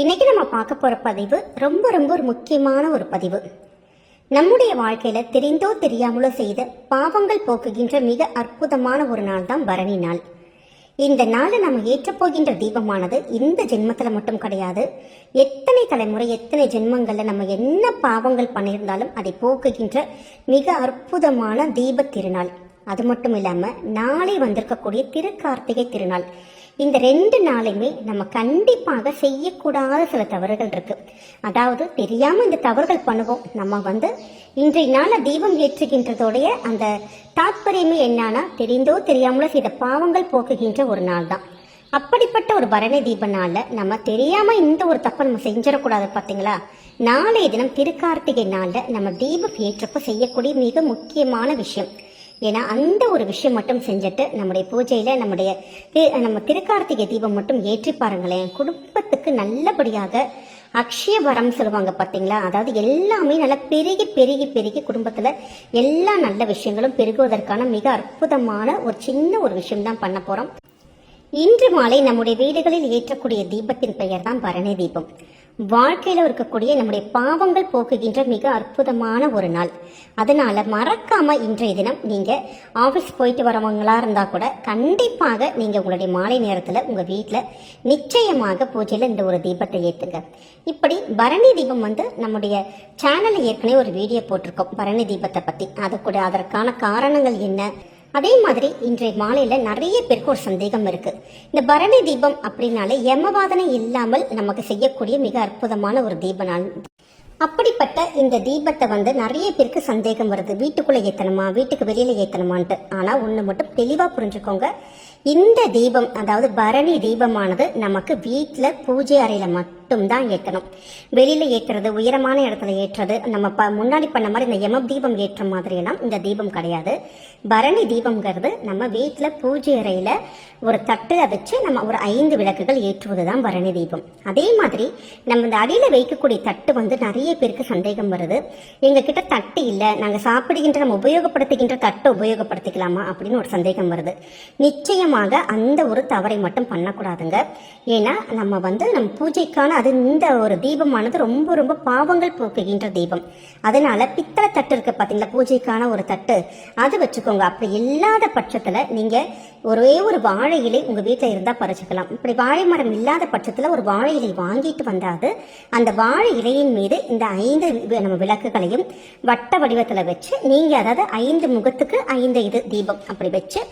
இன்னைக்கு நம்ம பார்க்க போகிற பதிவு ரொம்ப ரொம்ப ஒரு முக்கியமான ஒரு பதிவு. நம்முடைய வாழ்க்கையில் தெரிந்தோ தெரியாமலோ செய்த பாவங்கள் போக்குகின்ற மிக அற்புதமான ஒரு நாள் தான் பரணி நாள். இந்த நாளை நம்ம ஏற்றப்போகின்ற தீபமானது இந்த ஜென்மத்தில் மட்டும் கிடையாது. எத்தனை தலைமுறை எத்தனை ஜென்மங்களில் நம்ம என்ன பாவங்கள் பண்ணியிருந்தாலும் அதை போக்குகின்ற மிக அற்புதமான தீப திருநாள். அது மட்டும் இல்லாமல் நாளை வந்திருக்கக்கூடிய திருக்கார்த்திகை திருநாள். இந்த ரெண்டு நாளையுமே நம்ம கண்டிப்பாக செய்யக்கூடாத சில தவறுகள் இருக்கு. அதாவது தெரியாம இந்த தவறுகள் பண்ணுவோம். நம்ம வந்து இன்றைய நாள தீபம் ஏற்றுகின்றதோடைய அந்த தாத்பரியமே என்னன்னா தெரிந்தோ தெரியாமலோ செய்த பாவங்கள் போக்குகின்ற ஒரு நாள் தான். அப்படிப்பட்ட ஒரு பரணி தீப நாளில் நம்ம தெரியாம இந்த ஒரு தப்பை நம்ம செஞ்சிடக்கூடாது பார்த்தீங்களா நாளைய தினம் திருக்கார்த்திகை நாளில் நம்ம தீபம் ஏற்றப்ப செய்யக்கூடிய மிக முக்கியமான விஷயம். ஏன்னா அந்த ஒரு விஷயம் மட்டும் செஞ்சுட்டு நம்முடைய பூஜையில் நம்முடைய நம்ம திருக்கார்த்திகை தீபம் மட்டும் ஏற்றி பாருங்களேன். குடும்பத்துக்கு நல்லபடியாக அக்ஷய வரம் சொல்லுவாங்க பார்த்தீங்களா? அதாவது எல்லாமே நல்லா பெருகி பெருகி பெருகி குடும்பத்தில் எல்லா நல்ல விஷயங்களும் பெருகுவதற்கான மிக அற்புதமான ஒரு சின்ன ஒரு விஷயம் தான் பண்ண போகிறோம் இன்று மாலை நம்முடைய வீடுகளில் ஏற்றக்கூடிய தீபத்தின் பெயர் தான் பரணி தீபம். வாழ்க்கையில இருக்கக்கூடிய நம்முடைய பாவங்கள் போக்குகின்ற மிக அற்புதமான ஒரு நாள். அதனால மறக்காம இன்றைய தினம் நீங்க ஆபீஸ் போயிட்டு வரவங்களா இருந்தா கூட கண்டிப்பாக நீங்க உங்களுடைய மாலை நேரத்துல உங்க வீட்டில் நிச்சயமாக பூஜையில இந்த ஒரு தீபத்தை ஏத்துங்க. இப்படி பரணி தீபம் வந்து நம்முடைய சேனல்ல ஏற்கனவே ஒரு வீடியோ போட்டிருக்கோம் பரணி தீபத்தை பத்தி. அது கூட அதற்கான காரணங்கள் என்ன? அதே மாதிரி இன்றைய மாலையில நிறைய பேருக்கு ஒரு சந்தேகம் இருக்கு. இந்த பரணி தீபம் அப்படின்னாலே யமவாதனை இல்லாமல் நமக்கு செய்யக்கூடிய மிக அற்புதமான ஒரு தீப நாள் அப்படிப்பட்ட இந்த தீபத்தை வந்து நிறைய பேருக்கு சந்தேகம் வருது. வீட்டுக்குள்ள ஏத்தணுமா? வீட்டுக்கு வெளியில ஏத்தணுமான்ட்டு. ஆனா ஒண்ணு மட்டும் தெளிவா புரிஞ்சுக்கோங்க. இந்த தீபம் அதாவது பரணி தீபமானது நமக்கு வீட்டில் பூஜை அறையில மட்டும் தான் ஏற்றணும். வெளியில் ஏற்றுறது உயரமான இடத்துல ஏற்றுறது நம்ம ப முன்னாடி பண்ண மாதிரி இந்த யம தீபம் ஏற்ற மாதிரியெல்லாம் இந்த தீபம் கிடையாது. பரணி தீபம்ங்கிறது நம்ம வீட்டில் பூஜை அறையில் ஒரு தட்டுல வச்சு நம்ம ஒரு ஐந்து விளக்குகள் ஏற்றுவது தான் பரணி தீபம். அதே மாதிரி நம்ம இந்த அடியில் வைக்கக்கூடிய தட்டு வந்து நிறைய பேருக்கு சந்தேகம் வருது. எங்ககிட்ட தட்டு இல்லை நாங்கள் சாப்பிடுகின்ற நம்ம உபயோகப்படுத்துகின்ற தட்டை உபயோகப்படுத்திக்கலாமா அப்படின்னு ஒரு சந்தேகம் வருது. நிச்சயமாக அந்த ஒரு தவறை மட்டும் பண்ணக்கூடாதுங்க. ஏன்னா நம்ம வந்து நம்ம பூஜைக்கான அது இந்த ஒரு தீபமானது ரொம்ப ரொம்ப பாவங்கள் போக்குகின்ற தீபம். அதனால பித்தளை தட்டு இருக்கு பார்த்தீங்களா பூஜைக்கான ஒரு தட்டு. அது வச்சுக்கோங்க. அப்படி இல்லாத பட்சத்தில் நீங்கள் ஒரே ஒரு வாழை இலை உங்கள் வீட்டில் இருந்தால் பறிச்சுக்கலாம். இப்படி வாழை மரம் இல்லாத பட்சத்தில் ஒரு வாழை இலை வாங்கிட்டு வந்தாது அந்த வாழை இலையின் மீது இந்த ஐந்து நம்ம விளக்குகளையும் வட்ட வடிவத்தில் வச்சு நீங்கள் அதாவது ஐந்து முகத்துக்கு ஐந்து இது தீபம் அப்படி வச்சு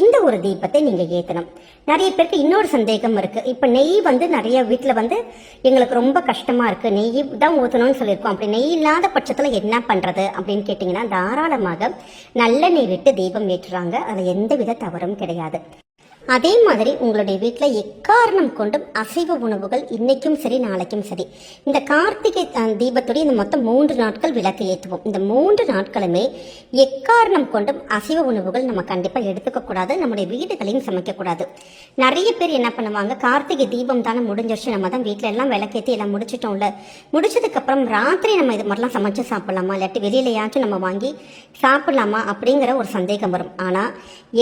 இந்த ஒரு தீபத்தை நீங்கள் ஏற்றணும் நிறைய பேருக்கு இன்னொரு சந்தேகம் இருக்குது இப்போ நெய் வந்து நிறைய வீட்டில் வந்து எங்களுக்கு ரொம்ப கஷ்டமா இருக்கு. நெய் தான் ஊத்தணும்னு சொல்லியிருக்கோம். அப்படி நெய் இல்லாத பட்சத்துல என்ன பண்றது அப்படின்னு கேட்டீங்கன்னா தாராளமாக நல்லெண்ணெய் விட்டு தீபம் ஏற்றுறாங்க. அதுல எந்த வித தவறும் கிடையாது. அதே மாதிரி உங்களுடைய வீட்டில் எக்காரணம் கொண்டும் அசைவ உணவுகள் இன்னைக்கும் சரி நாளைக்கும் சரி. இந்த கார்த்திகை தீபத்துடைய இந்த மொத்தம் மூன்று நாட்கள் விளக்கு ஏற்றுவோம். இந்த மூன்று நாட்களுமே எக்காரணம் கொண்டும் அசைவ உணவுகள் நம்ம கண்டிப்பாக எடுத்துக்க கூடாது நம்முடைய வீடுகளையும் சமைக்கக்கூடாது நிறைய பேர் என்ன பண்ணுவாங்க கார்த்திகை தீபம் தானே முடிஞ்சிருச்சு நம்ம தான் வீட்டில் எல்லாம் விளக்கேற்றி எல்லாம் முடிச்சிட்டோம்ல. முடிச்சதுக்கப்புறம் ராத்திரி நம்ம இது மாதிரிலாம் சமைச்சு சாப்பிடலாமா? இல்லாட்டி வெளியிலையாச்சும் நம்ம வாங்கி சாப்பிடலாமா? அப்படிங்கிற ஒரு சந்தேகம் வரும். ஆனால்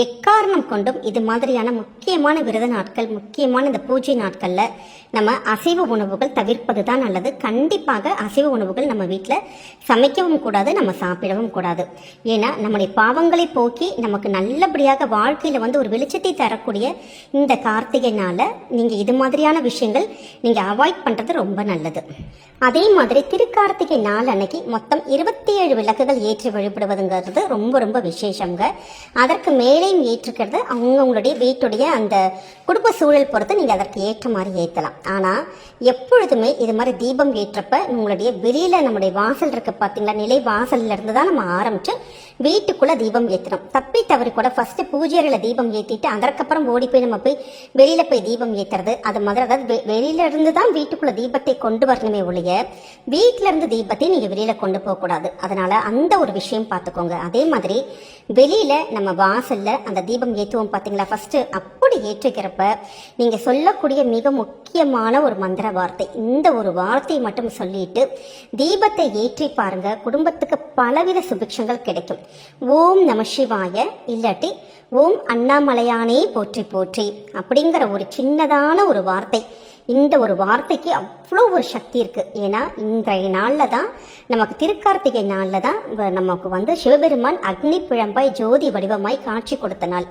எக்காரணம் கொண்டும் இது மாதிரியான முக்கியமான விரத நாட்கள் முக்கியமான இந்த பூஜை நாட்களில் நம்ம அசைவ உணவுகள் தவிர்ப்பது தான் நல்லது. கண்டிப்பாக அசைவ உணவுகள் நம்ம வீட்டில் சமைக்கவும் கூடாது நம்ம சாப்பிடவும் கூடாது. ஏன்னா நம்முடைய பாவங்களை போக்கி நமக்கு நல்லபடியாக வாழ்க்கையில் வந்து ஒரு வெளிச்சத்தை தரக்கூடிய இந்த கார்த்திகை நீங்கள் இது மாதிரியான விஷயங்கள் நீங்கள் அவாய்ட் பண்ணுறது ரொம்ப நல்லது. அதே மாதிரி திருக்கார்த்திகை நாள் அன்னைக்கு மொத்தம் இருபத்தி ஏழு விளக்குகள் ஏற்றி வழிபடுவதுங்கிறது ரொம்ப ரொம்ப விசேஷங்க. அதற்கு மேலேயும் ஏற்றுக்கிறது அவங்கவுங்களுடைய வீட்டுடைய அந்த குடும்ப சூழல் பொறுத்து நீங்கள் அதற்கு ஏற்ற மாதிரி ஏற்றலாம் ஆனால் எப்பொழுதுமே இது மாதிரி தீபம் ஏற்றப்ப உங்களுடைய வெளியில் நம்முடைய வாசல் இருக்கு பார்த்தீங்களா நிலை வாசல்ல இருந்து தான் நம்ம ஆரம்பிச்சு வீட்டுக்குள்ள தீபம் ஏற்றணும் தப்பி தவறி கூட ஃபர்ஸ்ட் பூஜை தீபம் ஏற்றிட்டு அதற்கப்புறம் ஓடி போய் நம்ம போய் வெளியில போய் தீபம் ஏற்றுறது அது மாதிரி அதாவது வெ- வெளியில இருந்து தான் வீட்டுக்குள்ள தீபத்தை கொண்டு வரணுமே ஒழிய வீட்ல இருந்து தீபத்தை நீங்க வெளியில கொண்டு போக கூடாது. அதனால அந்த ஒரு விஷயம் பார்த்துக்கோங்க அதே மாதிரி வெளியில நம்ம வாசல்ல அந்த தீபம் ஏற்றுவோம் பார்த்தீங்களா ஃபர்ஸ்ட் அப்படி ஏற்றுக்கிறப்ப நீங்கள் சொல்லக்கூடிய மிக முக்கியமான ஒரு மந்திர வார்த்தை. இந்த ஒரு வார்த்தையை மட்டும் சொல்லிட்டு தீபத்தை ஏற்றி பாருங்க. குடும்பத்துக்கு பலவித சுபிக்ஷங்கள் கிடைக்கும். ஓம் நம சிவாய இல்லாட்டி ஓம் அண்ணாமலையானே போற்றி போற்றி அப்படிங்கிற ஒரு சின்னதான ஒரு வார்த்தை. இந்த ஒரு வார்த்தைக்கு அவ்வளோ ஒரு சக்தி இருக்கு. ஏன்னா இன்றைய நாளில் தான் நமக்கு திருக்கார்த்திகை நாளில் தான் நமக்கு வந்து சிவபெருமான் அக்னி பிழம்பாய் ஜோதி வடிவமாய் காட்சி கொடுத்த நாள்.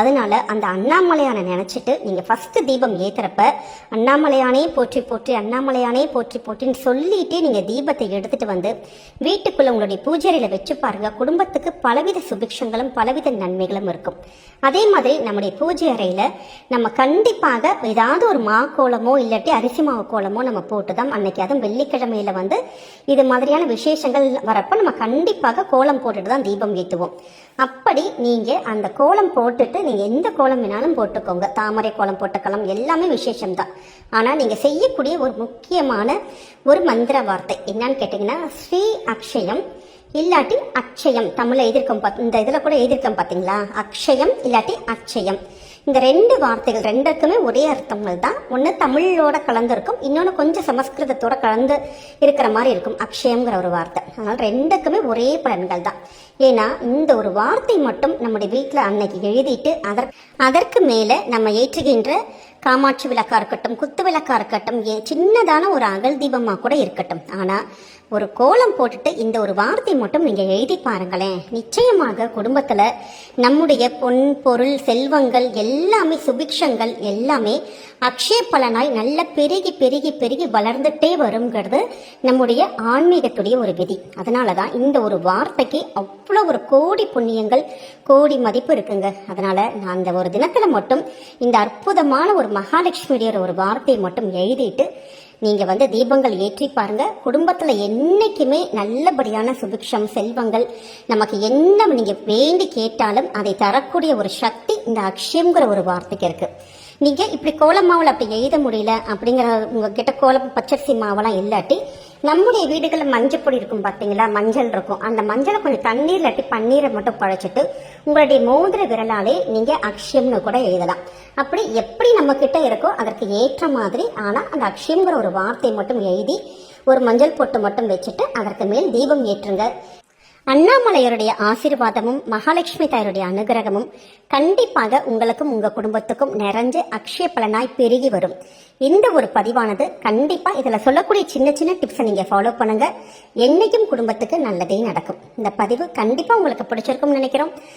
அதனால அந்த அண்ணாமலையானை நினச்சிட்டு நீங்கள் ஃபஸ்ட்டு தீபம் ஏற்றுறப்ப அண்ணாமலையானே போற்றி போற்றி அண்ணாமலையானே போற்றி போற்றின்னு சொல்லிட்டு நீங்கள் தீபத்தை எடுத்துட்டு வந்து வீட்டுக்குள்ளே உங்களுடைய பூஜை வச்சு பாருங்கள் குடும்பத்துக்கு பலவித சுபிக்ஷங்களும் பலவித நன்மைகளும் இருக்கும். அதே மாதிரி நம்முடைய பூஜை அறையில் நம்ம கண்டிப்பாக ஏதாவது ஒரு மா கோலமோ இல்லாட்டி அரிசி மாவு கோலமோ நம்ம போட்டு தான் அன்னைக்கு அதுவும் வெள்ளிக்கிழமையில வந்து இது மாதிரியான விசேஷங்கள் வரப்ப நம்ம கண்டிப்பாக கோலம் போட்டுட்டு தான் தீபம் ஏற்றுவோம் அப்படி நீங்க அந்த கோலம் போட்டுட்டு நீங்க எந்த கோலம் வேணாலும் போட்டுக்கோங்க. தாமரை கோலம் போட்டுக்கலாம் எல்லாமே விசேஷம் தான் ஆனா நீங்க செய்யக்கூடிய ஒரு முக்கியமான ஒரு மந்திர வார்த்தை என்னன்னு கேட்டீங்கன்னா ஸ்ரீ அக்ஷயம் இல்லாட்டி அக்ஷயம். தமிழ்ல எழுதியிருக்கோம் இந்த இதுல கூட எழுதியிருக்கோம் பாத்தீங்களா? அக்ஷயம் இல்லாட்டி அக்ஷயம். இந்த ரெண்டு வார்த்தைகள் ரெண்டுக்குமே ஒரே அர்த்தங்கள் தான் ஒன்று தமிழோட கலந்துருக்கும் இன்னொன்று கொஞ்சம் சமஸ்கிருதத்தோட கலந்து இருக்கிற மாதிரி இருக்கும் அக்ஷயங்கிற ஒரு வார்த்தை. அதனால் ரெண்டுக்குமே ஒரே பலன்கள் தான் ஏன்னா இந்த ஒரு வார்த்தை மட்டும் நம்முடைய வீட்டில் அன்னைக்கு எழுதிட்டு அதற் அதற்கு மேலே நம்ம ஏற்றுகின்ற காமாட்சி விளக்காக இருக்கட்டும் குத்து விளக்காக இருக்கட்டும் ஏ- சின்னதான ஒரு அகல் தீபமாக கூட இருக்கட்டும். ஆனால் ஒரு கோலம் போட்டுட்டு இந்த ஒரு வார்த்தை மட்டும் நீங்க எழுதி பாருங்களேன். நிச்சயமாக குடும்பத்துல நம்முடைய பொன் பொருள் செல்வங்கள் எல்லாமே சுபிக்ஷங்கள் எல்லாமே அக்ஷய பலனாய் நல்ல பெருகி பெருகி பெருகி வளர்ந்துட்டே வருங்கிறது நம்முடைய ஆன்மீகத்துடைய ஒரு விதி. அதனால தான் இந்த ஒரு வார்த்தைக்கு அவ்வளோ ஒரு கோடி புண்ணியங்கள் கோடி மதிப்பு இருக்குங்க. அதனால நான் அந்த ஒரு தினத்துல மட்டும் இந்த அற்புதமான ஒரு மகாலட்சுமியுடைய ஒரு வார்த்தையை மட்டும் எழுதிட்டு நீங்க வந்து தீபங்கள் ஏற்றி பாருங்க. குடும்பத்துல என்னைக்குமே நல்லபடியான சுபிக்ஷம் செல்வங்கள் நமக்கு என்ன நீங்க வேண்டி கேட்டாலும் அதை தரக்கூடிய ஒரு சக்தி இந்த அக்ஷயம்ங்கிற ஒரு வார்த்தைக்கு இருக்கு. நீங்க இப்படி கோலமாவில் அப்படி எழுத முடியல அப்படிங்கிற உங்ககிட்ட கோலம் பச்சரிசி மாவெல்லாம் இல்லாட்டி நம்முடைய வீடுகளில் மஞ்சள் பொடி இருக்கும் பார்த்தீங்களா மஞ்சள் இருக்கும். அந்த மஞ்சளை கொஞ்சம் தண்ணீர் இல்லாட்டி பன்னீரை மட்டும் குழைச்சிட்டு உங்களுடைய மோதிர விரலாலே நீங்கள் அக்ஷயம்னு கூட எழுதலாம். அப்படி எப்படி நம்ம கிட்ட இருக்கோ அதற்கு ஏற்ற மாதிரி ஆனால் அந்த அக்ஷயங்கிற ஒரு வார்த்தை மட்டும் எழுதி ஒரு மஞ்சள் பொட்டு மட்டும் வச்சுட்டு அதற்கு மேல் தீபம் ஏற்றுங்க. அண்ணாமலையருடைய ஆசீர்வாதமும் மகாலட்சுமி தாயருடைய அனுகிரகமும் கண்டிப்பாக உங்களுக்கும் உங்க குடும்பத்துக்கும் நிறைஞ்சு அக்ஷய பலனாய் பெருகி வரும். இந்த ஒரு பதிவானது கண்டிப்பா இதுல சொல்லக்கூடிய சின்ன சின்ன டிப்ஸை நீங்க ஃபாலோ பண்ணுங்க. என்னைக்கும் குடும்பத்துக்கு நல்லதே நடக்கும். இந்த பதிவு கண்டிப்பா உங்களுக்கு பிடிச்சிருக்கும்னு நினைக்கிறோம்.